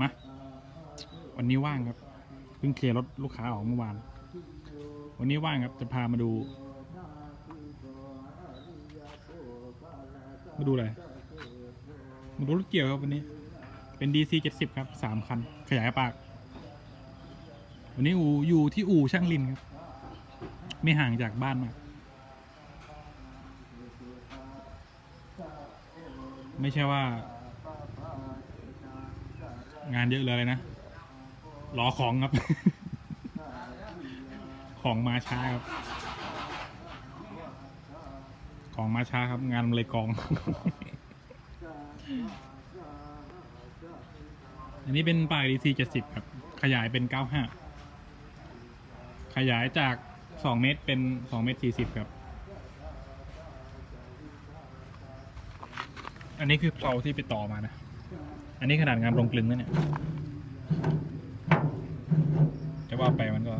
มา วันนี้ว่างครับ เพิ่งเคลียร์รถลูกค้าออกเมื่อวาน วันนี้ว่างครับ จะพามาดู มาดูอะไร มาดูรถเกี่ยวครับวันนี้ เป็น DC 70 ครับ สามคัน ขยายปาก วันนี้อูอยู่ที่อู่ช่างลินครับ ไม่ห่างจากบ้านมาก ไม่ใช่ว่า งานเยอะเลยอะไรนะรอของครับ ของมาช้าครับ ของมาช้าครับ งานมันเลยกอง อันนี้เป็นปลาย DC 70 ครับ ขยายเป็น 95 ขยายจาก 2 เมตรเป็น 2 เมตร 40 ครับ อันนี้คือเพลาที่ไปต่อมานะ อันนี้ขนาดงานลงกลึงนะเนี่ยจะว่าไปมันก็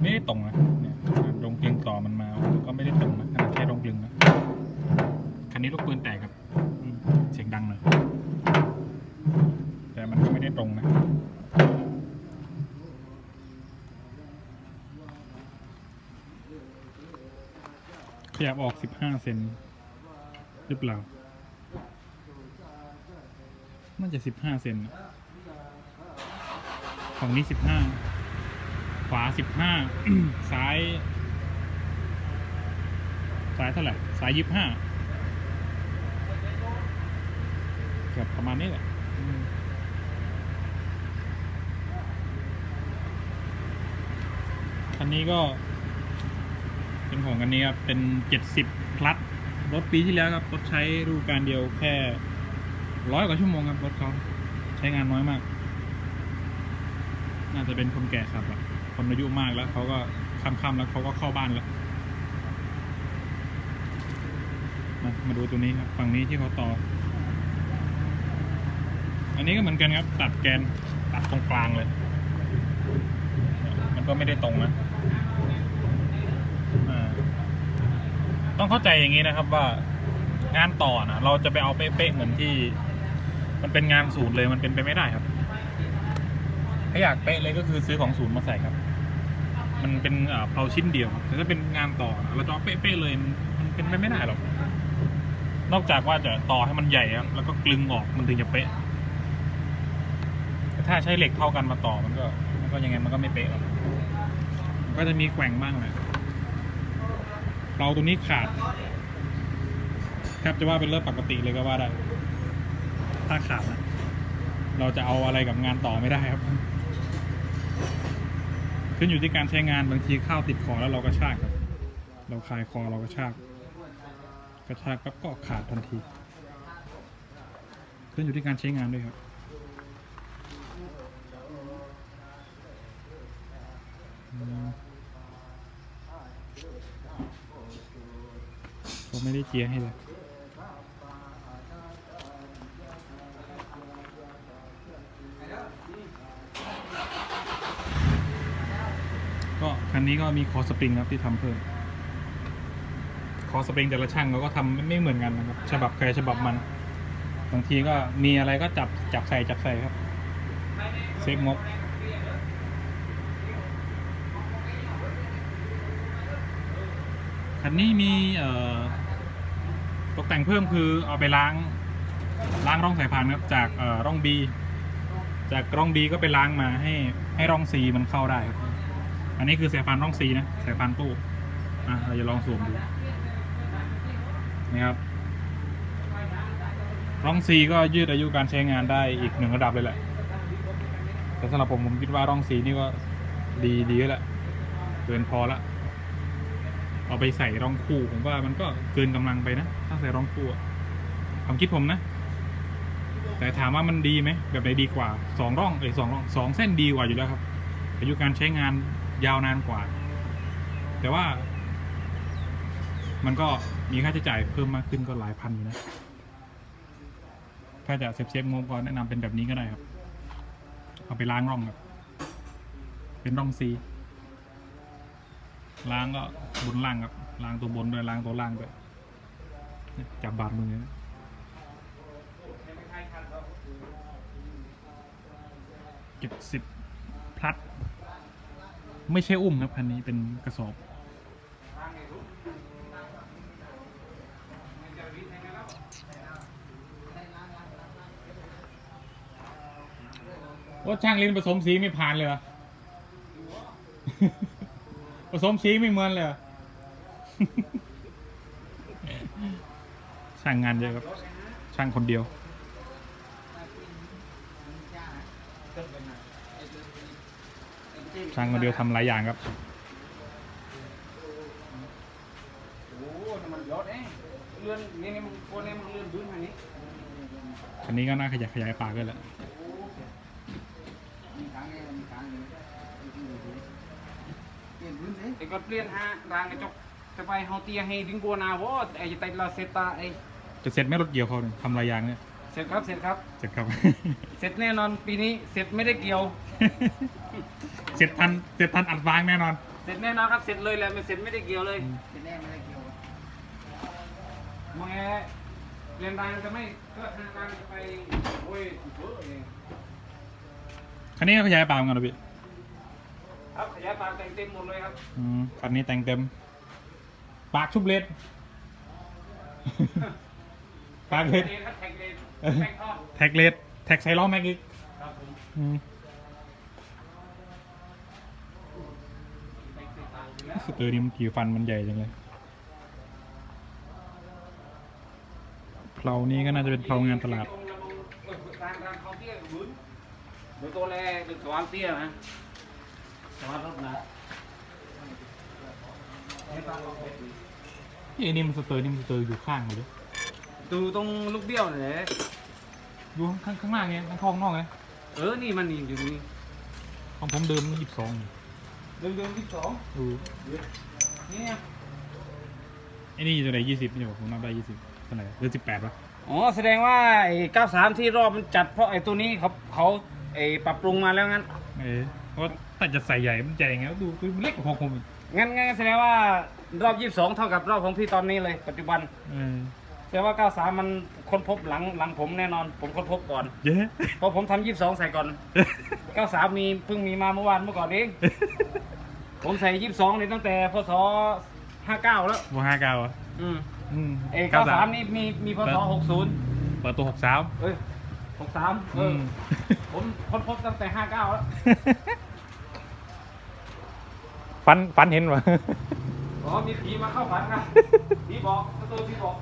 ไม่ได้ตรงนะเนี่ยงานลงกลึงต่อมันมา ก็ไม่ได้ตรงนะขนาดแค่ลงกลึงนะ คันนี้ลูกปืนแตกครับ เสียงดังหน่อยแต่มันก็ไม่ได้ตรงนะขยับออก 15 เซน หรือเปล่า น่าจะ15เซนนะฝั่งนี้15ขวา15ซ้าย ซ้ายเท่าไหร่ซ้าย25เกือบประมาณนี้แหละคันนี้ก็ เป็นของอันนี้ครับ เป็นเจ็ดสิบพลัส รถปีที่แล้วครับรถใช้รูปการเดียวแค่ร้อยกว่าชั่วโมงครับรถเขาใช้งานน้อยมาก น่าจะเป็นคนแก่ครับคนอายุมากแล้วเขาก็ค่ำๆแล้วเขาก็เข้าบ้านแล้วมามาดูตัวนี้ครับฝั่งนี้ที่เขาต่อ อันนี้ก็เหมือนกันครับ ตัดแกนตัดตรงกลางเลย มันก็ไม่ได้ตรงนะ อ่า ต้องเข้าใจอย่างนี้นะครับว่างานต่อนะเราจะไปเอาเป๊ะๆเหมือนที่ มันเป็นงานศูนย์เลยมันเป็นไปไม่ได้ครับ ถ้าอยากเป๊ะเลยก็คือซื้อของศูนย์มาใส่ครับ มันเป็นเอ่อเพลาชิ้นเดียวแต่ถ้าเป็นงานต่อเราจะเอาเป๊ะๆเลยมันเป็นไปไม่ได้หรอกนอกจากว่าจะต่อให้มันใหญ่ครับแล้วก็กลึงออกมันถึงจะเป๊ะถ้าใช้เหล็กเท่ากันมาต่อมันก็ มันก็ยังไงมันก็ไม่เป๊ะหรอกก็จะมีแกว่งบ้างแหละ เราตรงนี้ขาดแทบจะว่าเป็นเรื่องปกติเลยก็ว่าได้ ถ้าขาดนะเราจะเอาอะไรกับงานต่อไม่ได้ครับ ขึ้นอยู่ที่การใช้งานบางทีข้าวติดคอแล้วเราก็ชากครับ เราคลายคอเราก็ชากกระชากปั๊บก็ขาดทันที ขึ้นอยู่ที่การใช้งานด้วยครับอืม เขา ไม่ได้เจียให้เลยก็คันนี้ก็มีคอสปริงครับที่ทำเพิ่ม คอสปริงแต่ละช่างเขาก็ทำไม่เหมือนกันนะครับ ฉบับใครฉบับมัน บางทีก็มีอะไรก็จับจับใส่จับใส่ครับ เซฟงบคันนี้มีเอ่อ ตกแต่งเพิ่มคือเอาไปล้างล้างร่องสายพานครับจากเอ่อร่อง B จากร่อง B ก็ไปล้างมาให้ให้ร่อง C มันเข้าได้ครับ อันนี้คือสายพานร่อง C นะสายพานตู้อะเราจะลองสวมดูนี่ครับร่อง C ก็ยืดอายุการใช้งานได้อีกหนึ่งระดับเลยแหละแต่สำหรับผมผมคิดว่าร่อง C นี่ก็ดีดีแล้วเกินพอละ เอาไปใส่รองคู่ผมว่ามันก็เกินกำลังไปนะถ้าใส่รองคู่ความคิดผมนะ แต่ถามว่ามันดีไหมแบบไหนดีกว่าสองร่องเอ้ยสองร่องสองเส้นดีกว่าอยู่แล้วครับอายุการใช้งานยาวนานกว่า แต่ว่า มันก็มีค่าใช้จ่ายเพิ่มมากขึ้นก็หลายพันอยู่นะ ถ้าจะเซฟเซฟงบก็แนะนำเป็นแบบนี้ก็ได้ครับ เอาไปล้างร่องครับ เป็นร่องซี ล้างก็บนล่างครับล้างตัวบนด้วยล้างตัวล่างด้วยจับบาดมือเจ็ดสิบพลัด ไม่ใช่อุ้มครับคันนี้เป็นกระสอบว่าช่างลินผสมสีไม่ผ่านเลยเหรอ ผสมสีไม่เหมือนเลยเหรอช่างงานเยอะครับ ช่างคนเดียว ช่างคนเดียวทำหลายอย่างครับโอ้น้ำมันยอดเอ้ยเลื่อนนี่นี่มันโคนนี่มันเลื่อนพื้นทางนี้คันนี้ก็น่าขยายขยายปากด้วยแหละ มีกลางนี่มีกลางนี่เปลี่ยนพื้นสิ ไอ้ก็เปลี่ยนฮะรางกระจกจะไปเฮาเตียให้ดึงกัวนาวอไอ้จะไตเราเซตตาไอ้จะเสร็จไหม่รถเกี่ยวเขาเนี่ยทำหลายอย่างเนี่ยเสร็จครับเสร็จครับ เสร็จครับ เสร็จแน่นอนปีนี้เสร็จไม่ได้เกี่ยว เสร็จทันเสร็จทันอัดวางแน่นอน เสร็จแน่นอนครับเสร็จเลยแหละไม่เสร็จไม่ได้เกี่ยวเลยเสร็จแน่ไม่ได้เกี่ยวมองแงเรียนรางจะไม่ก็ทางรางจะไปโอ้ยเยอะเลยคันนี้ก็ขยายปากเหมือนกันเหรอพี่ ครับขยายปากแต่งเต็มหมดเลยครับอืมคันนี้แต่งเต็ม ปากชุบเลสปากเลสเรียนครับแท็กเรียนแท็กท่อแท็กเลสแท็กไซล้อแม็กอีกครับผมอืมแต่งเสร็จตามอยู่แล้วสเตอร์นี่มันกี่ฟันมันใหญ่จังเลยเพลานี้ก็น่าจะเป็นเพลางานตลาดร้านร้านเขาเตี้ยหมุนโดยตัวแรกเป็นสวานเตี้ยนะส วานรถนะนี่ไอ้นี่มันสเตอร์นี่มันสเตอร์อยู่ข้างเลยดูตรงลูกเบี้ยวเลยอยู่ข้างข้างล่างเงี้ยข้างข้างนอกเลยเออ นี่มันนี่อยู่นี่ของผมเดิมยี่สิบสองเดิมเดิมที่สองดูนี่ไงไอ้นี่ตัวไหนยี่สิบนี่บอกผมนับได้ยี่สิบเท่าไหร่หรือสิบแปดวะอ๋อแสดงว่าไอ้93ที่รอบมันจัดเพราะไอ้ตัวนี้เขาเขาไอ้ปรับปรุงมาแล้วงั้น เออเพราะ แต่จะใส่ใหญ่มันใหญ่ไงดูดูมันเล็กกว่าของผมอีกงั้นงั้นแสดงว่ารอบ 22 เท่ากับรอบของพี่ตอนนี้เลย ปัจจุบันเออแสดงว่า 93 มันค้นพบหลังหลังผมแน่นอน ผมค้นพบก่อน เย้ เพราะผมทำ22 ใส่ก่อน 93 มีเพิ่งมีมาเมื่อวานเมื่อก่อนเอง ผมใส่ 22เลยตั้งแต่พศ 59 แล้ว โมห้าเก้าอะอืมอืมเอ้เก้าสาม93 นี่มีมีพศ 60 เปิดตัวหกสามเอ้ย 63 เออผมค้นพบตั้งแต่ 59 แล้ว ฟันฟันเห็นวะอ๋อมีผีมาเข้าฝันครับผีบอกประตูผีบอก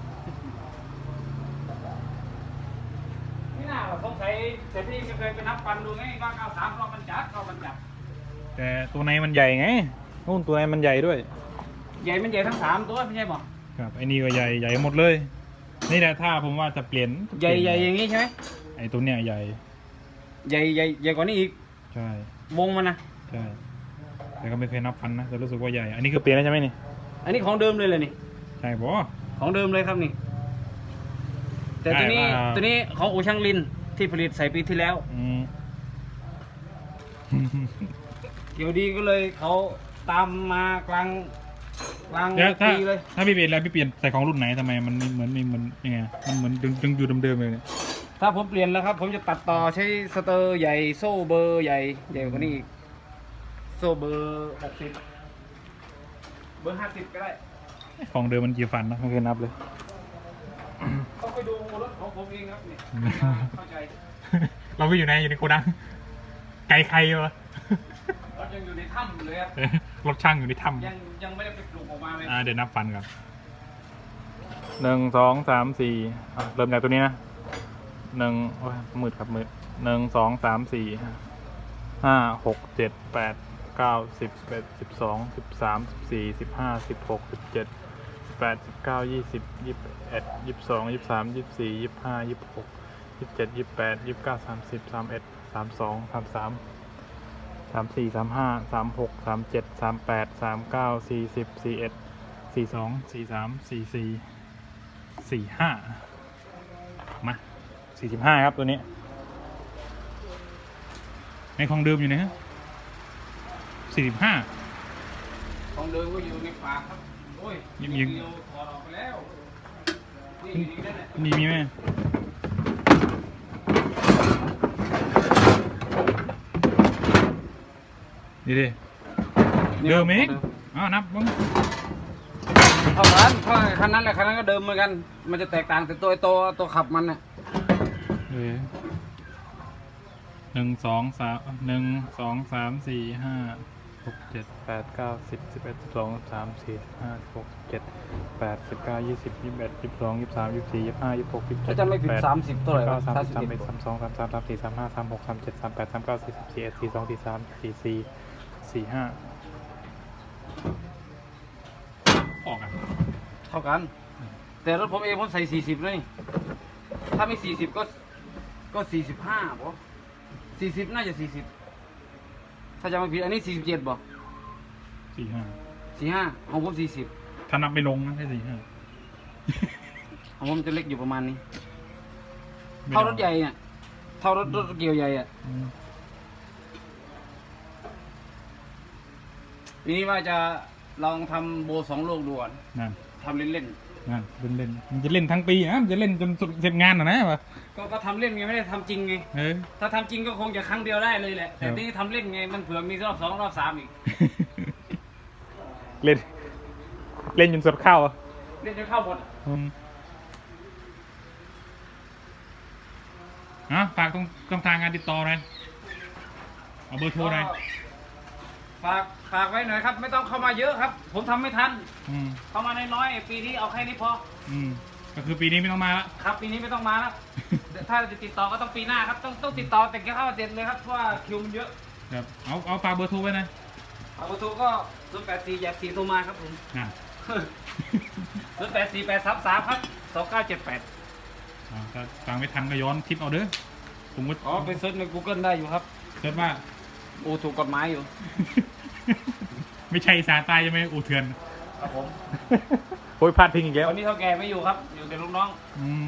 นี่น่าสงสัยเศรษฐีไม่เคยไปนับฟันดูไงว่า93รอบมันจัดรอบมันจัดแต่ตัวในมันใหญ่ไงนู่นตัวในมันใหญ่ด้วย ใหญ่มันใหญ่ทั้งสามตัวไม่ใช่บอกครับไอ้นี่ก็ใหญ่ใหญ่หมดเลย นี่แหละถ้าผมว่าจะเปลี่ยนใหญ่ใหญ่อย่างงี้ใช่ไหมไอ้ตัวเนี้ยใหญ่ ใหญ่ใหญ่ใหญ่กว่านี้อีกใช่วงมันนะใช่ แต่ก็ไม่เคยนับฟันนะแต่รู้สึกว่าใหญ่ อันนี้คือเปลี่ยนแล้วใช่ไหมนี่ อันนี้ของเดิมเลยเลยนี่ ใช่ปะของเดิมเลยครับนี่ แต่ตัวนี้ได้มาตัวนี้ของอูช่างลินที่ผลิตใส่ปีที่แล้ว อืมเกี่ยวดีก็เลยเขาตามมากลางกลางแล้วถ้าปีเลย ถ้าพี่เปลี่ยนแล้วพี่เปลี่ยนใส่ของรุ่นไหนทำไมมันไม่เหมือนไม่เหมือนยังไงมันเหมือนยังยังอยู่เดิมๆเลยเนี่ยถ้าผมเปลี่ยนแล้วครับ ผมจะตัดต่อใช้สเตอร์ใหญ่โซ่เบอร์ใหญ่ใหญ่กว่านี้อีก โซ่เบอร์หกสิบเบอร์ห้าสิบก็ได้ของเดิมมันกี่ฟันนะไม่เคยนับเลย ต้องไปดูรถของผมเองครับเนี่ยเข้าใจเราไปอยู่ในอยู่ในโกดังไกลใครวะรถยังอยู่ในถ้ำเลยครับรถช่างอยู่ในถ้ำยังยังไม่ได้ไปปลูกออกมาเลยอ่าเดี๋ยวนับฟันก่อนหนึ่งสองสามสี่อะเริ่มจากตัวนี้นะหนึ่งโอ้ยมืดครับมืดหนึ่งสองสามสี่ห้าหกเจ็ดแปด เก้าสิบสิบเอ็ดสิบสองสิบสามสิบสี่สิบห้าสิบหกสิบเจ็ดสิบแปดสิบเก้ายี่สิบยี่สิบเอ็ดยี่สิบสองยี่สิบสามยี่สิบสี่ยี่สิบห้ายี่สิบหกยี่สิบเจ็ดยี่สิบแปดยี่สิบเก้าสามสิบสามเอ็ดสามสองสามสามสามสี่สามห้าสามหกสามเจ็ดสามแปดสามเก้าสี่สิบสี่เอ็ดสี่สองสี่สามสี่สี่สี่ห้ามาสี่สิบห้าครับตัวนี้ ในของเดิมอยู่นะฮะ สี่สิบห้า ของเดิมก็อยู่ในปากครับ โอ้ยยังเดียวถอดออกไปแล้วอนี่นี่นั่นแหละนี่มีไหมนี่ดิ เดิมเองอ้าวนับมึงเท่ากันเท่ากันคันนั้นแหละคันนั้นก็เดิมเหมือนกัน มันจะแตกต่างแต่ตัวไอ้ตัวตัวขับมันน่ะเออหนึ่งสองสามหนึ่งสองสามสี่ห้าห กเจ็ดแปดเก้าสิบสิบเอ็ดสิบสองสิบสามสี่สิบห้าสิบหกสิบเจ็ดแปดสิบเก้ายี่สิบยี่สิบเอ็ดยี่สิบสองยี่สิบสามยี่สิบสี่ยี่สิบห้ายี่สิบหกยี่สิบเจ็ถ้าดจะไม่ผิดแปดสามสิบเท่าไหร่เก้าวะสามสามสิสิบบสามเอ็เอ็ดดสามสองสามสามสามสี่สามห้าสามหกสามเจ็ดสามแปดสามเก้าสี่สิบสี่เอ็ดสี่สองสี่สามสี่สี่สี่ห้าออกอะเท่ากัน แต่รถผมเองผมใส่สี่สิบเลยนี่ถ้าไม่สี่สิบก็ก็สี่สิบห้าบ่สี่สิบน่าจะสี่สิบ ถ้าจะไม่ผิดอันนี้สี่สิบเจ็ดบ่สี่ห้าสี่ห้าของผมสี่สิบถ้านับไม่ลงนะได้สี่ห้าของผมจะเล็กอยู่ประมาณนี้ไม่เท่ารถใหญ่เนี่ยเท่ารถรถเกี่ยวใหญ่อะอืมทีนี้ว่าจะลองทำโบสองลูกดูก่อนนั่นทำเล่น นั่นเล่นเล่นมันจะเล่นทั้งปีนะมันจะเล่นจนสุดเสร็จงานอะนะวะๆก็ก็ทำเล่นไงไม่ได้ทำจริงไง เออ ถ้าทำจริงก็คงจะครั้งเดียวได้เลยแหละ แต่ครับทีนี้ทำเล่นไงมันเผื่อมีรอบสองรอบสามอีก เล่น เล่นจนสดเข้าอะเล่นจนเข้าหมดอืมอะฝากตรงช่องทางการติดต่อหน่อยเอาเบอร์โทรหน่อยก็ ฝากฝากไว้หน่อยครับ ไม่ต้องเข้ามาเยอะครับ ผมทำไม่ทัน อืมเข้ามาน้อยๆปีนี้เอาแค่นี้พอ อืมก็คือปีนี้ไม่ต้องมาละ ครับปีนี้ไม่ต้องมาแล้ว ถ้าจะติดต่อก็ต้องปีหน้าครับ ต้องต้องติดต่อแต่แค่เข้าเจ็ดเลยครับเพราะว่าคิวมันเยอะครับเอาเอาฝากเบอร์โทรไว้หนะเอาประตูก็ศูนย์แปดสี่อยากสี่โทรมาครับผมอะศูนย์แปดสี่แปดสามสามครับสองเก้าเจ็ดแปดอ่าถ้าฟังไม่ทันก็ย้อนคลิปเอาเด้อผมก็อ๋อไปเซิร์ชใน Google ได้อยู่ครับเกิดว่าโอ้ถูกกฎหมายอยู่ ไม่ใช่อีสานใต้ใช่ไหมอูเถื่อนครับผมโอ้ยพลาดพิงอีกแล้วตอนนี้เท่าแก่ไม่อยู่ครับ อยู่แต่ลูกน้อง อืม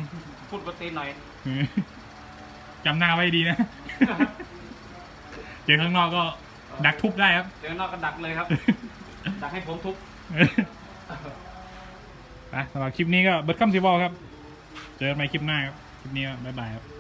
พูดปกติหน่อย จำหน้าไว้ดีนะ เจอข้างนอกก็ดักทุบได้ครับเดี๋ยวนอกก็ดักเลยครับ ดักให้ผมทุบไปสำหรับคลิปนี้ก็เบิร์ดคัมซีบอลครับ เจอกันใหม่คลิปหน้าครับ คลิปนี้ก็บ๊ายบายครับ